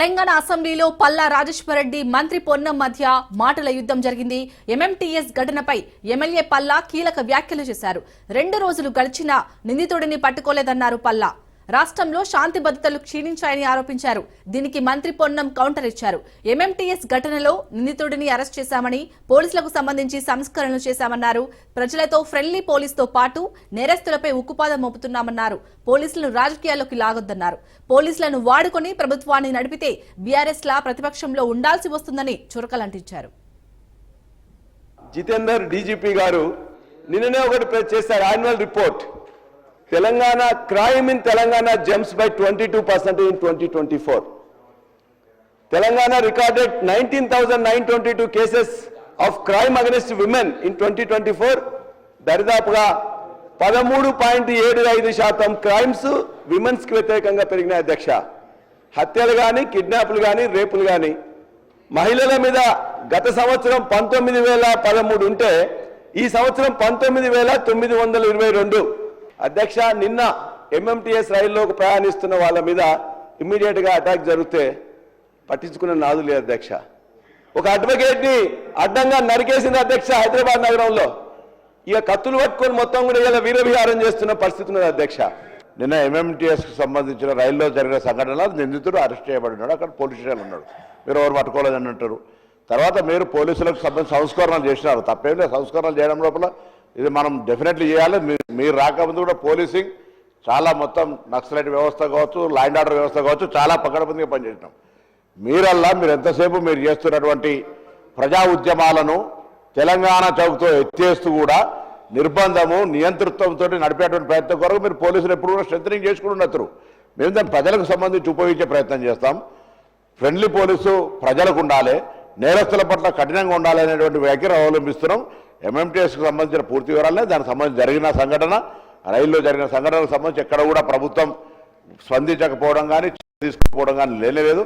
తెలంగాణ అసెంబ్లీలో పల్లా రాజేశ్వరరెడ్డి మంత్రి పొన్నం మధ్య మాటల యుద్ధం జరిగింది. ఎంఎంటీఎస్ ఘటనపై ఎమ్మెల్యే పల్లా కీలక వ్యాఖ్యలు చేశారు. రెండు రోజులు గడిచినా నిందితుడిని పట్టుకోలేదన్నారు పల్లా. రాష్ట్రంలో శాంతి భద్రతలు క్షీణించాయని ఆరోపించారు. దీనికి మంత్రి పొన్నం కౌంటర్ ఇచ్చారు. ఎంఎంటీఎస్ ఘటనలో నిందితుడిని అరెస్ట్ చేశామని పోలీసులకు సంబంధించి సంస్కరణలు చేశామన్నారు. ప్రజలతో ఫ్రెండ్లీ పోలీసుతో పాటు నేరస్తులపై ఉక్కుపాదం మోపుతున్నామన్నారు. పోలీసులను రాజకీయాల్లోకి లాగొద్దన్నారు. పోలీసులను వాడుకొని ప్రభుత్వాన్ని నడిపితే బీఆర్ఎస్ లా ప్రతిపక్షంలో ఉండాల్సి వస్తుందని చురకలంటించారు. జితేందర్ డీజీపీ గారు నిన్ననే ఒకటి చేశారు annual report. Telangana crime in Telangana jumps by twenty two percent in twenty twenty four Telangana recorded nineteen thousand nine twenty two cases of crime against women in twenty twenty four దరిదాపుగా పదమూడు point ఏడు ఐదు శాతం crimes విమెన్స్కి వ్యతిరేకంగా పెరిగినాయి అధ్యక్ష. హత్యలు కానీ కిడ్నాప్లు కానీ రేపులు కానీ మహిళల మీద గత సంవత్సరం పంతొమ్మిది వేల పదమూడు ఉంటే ఈ సంవత్సరం పంతొమ్మిది వేల తొమ్మిది వందల ఇరవై రెండు. అధ్యక్ష నిన్న ఎంఎంటీఎస్ రైల్లోకి ప్రయాణిస్తున్న వాళ్ళ మీద ఇమ్మీడియట్గా అటాక్ జరిగితే పట్టించుకున్న నాదు లేదు అధ్యక్ష. ఒక అడ్వకేట్ని అడ్డంగా నరికేసింది అధ్యక్ష హైదరాబాద్ నగరంలో. ఇక కత్తులు పట్టుకొని మొత్తం కూడా ఇలా వీరవిహారం చేస్తున్న పరిస్థితి ఉన్నది అధ్యక్ష. నిన్న ఎంఎంటీఎస్కి సంబంధించిన రైల్లో జరిగిన సంఘటనలో నిందితుడు అరెస్ట్ చేయబడినాడు అక్కడ పోలీస్ స్టేషన్ ఉన్నాడు. మీరు ఎవరు పట్టుకోలేదని అంటారు. తర్వాత మీరు పోలీసులకు సంబంధించి సంస్కరణలు చేసినారు. తప్పేం లేదు సంస్కరణలు చేయడం లోపల ఇది మనం డెఫినెట్లీ చేయాలి. మీ- మీరు రాకముందు కూడా పోలీసింగ్ చాలా మొత్తం నక్సలైట్ వ్యవస్థ కావచ్చు ల్యాండ్ ఆర్డర్ వ్యవస్థ కావచ్చు చాలా పకడబందిగా పనిచేసినాం. మీరల్లా మీరు ఎంతసేపు మీరు చేస్తున్నటువంటి ప్రజా ఉద్యమాలను తెలంగాణ చౌక్తో ఎత్తేస్తూ కూడా నిర్బంధము నియంతృత్వంతో నడిపేటువంటి ప్రయత్నం కొరకు మీరు పోలీసులు ఎప్పుడు కూడా స్ట్రెంథనింగ్ చేసుకుని మేము దాన్ని ప్రజలకు సంబంధించి ఉపయోగించే ప్రయత్నం చేస్తాం. ఫ్రెండ్లీ పోలీసు ప్రజలకు ఉండాలి. నేరస్తుల పట్ల కఠినంగా ఉండాలి అనేటువంటి వ్యాఖ్యలు అవలంబిస్తున్నాం. ఎంఎంటీఎస్కి సంబంధించిన పూర్తి వివరాలనే దానికి సంబంధించి జరిగిన సంఘటన రైల్లో జరిగిన సంఘటనకు సంబంధించి ఎక్కడ కూడా ప్రభుత్వం స్పందించకపోవడం కానీ తీసుకోకపోవడం కానీ లేనేలేదు